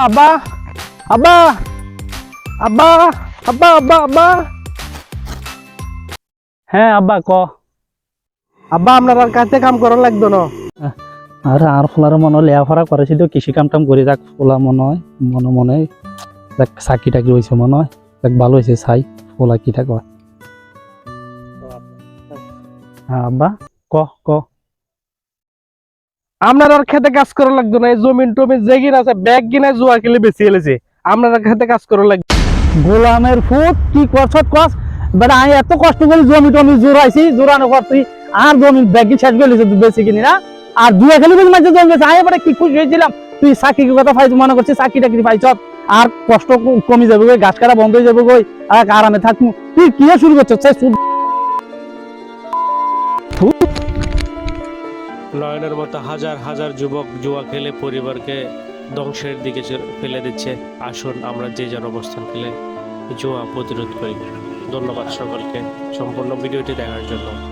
আব্বা আব্বা আব্বা আব্বা আব্বা আব্বা হ্যাঁ আব্বা ক। আব্বা আপনার আর কাছে কাম করার লাগতো না। আর আর ফোলার মনে হয় লেয়াফারা করেছি তো কৃষি কাম টাম করে যাক ফোলা মনে হয় মনে মনে দেখ চাকি টাকি হয়েছে মনে হয় দেখ ভালো হয়েছে চাই ফোলা কি থাক হ্যাঁ। আব্বা ক ক। আপনার আর খেতে কাজ করা লাগতো না, এই জমিন টমিন যে কিনা আছে, ব্যাগ কিনা জুয়া খেলে বেশি এলেছে আপনার আর খেতে কাজ করা লাগতো। গোলামের ফুট, কি করছ কস? বেটা, আমি এত কষ্ট করে জমি টমি জোরাইছি জোরানো কর তুই আর জমি ব্যাগি শেষ করে তুই বেশি কিনি না? আর দুয়া খেলি বুঝি মাঝে জমি গেছে। আমি এবারে কি খুশি হয়েছিলাম। তুই চাকরি কথা পাইছি, মনে করছিস চাকরি টাকি পাইছ? আর কষ্ট কমে যাবে গাছ কাটা বন্ধ হয়ে যাবে গই আর আরামে থাকব তুই কি শুরু করছ? সে নয়নের মতো হাজার হাজার যুবক জুয়া খেলে পরিবারকে ধ্বংসের দিকে ফেলে দিচ্ছে। আসুন আমরা যে যার অবস্থান খেলে জুয়া প্রতিরোধ করি। ধন্যবাদ সকলকে সম্পূর্ণ ভিডিওটি দেখার জন্য।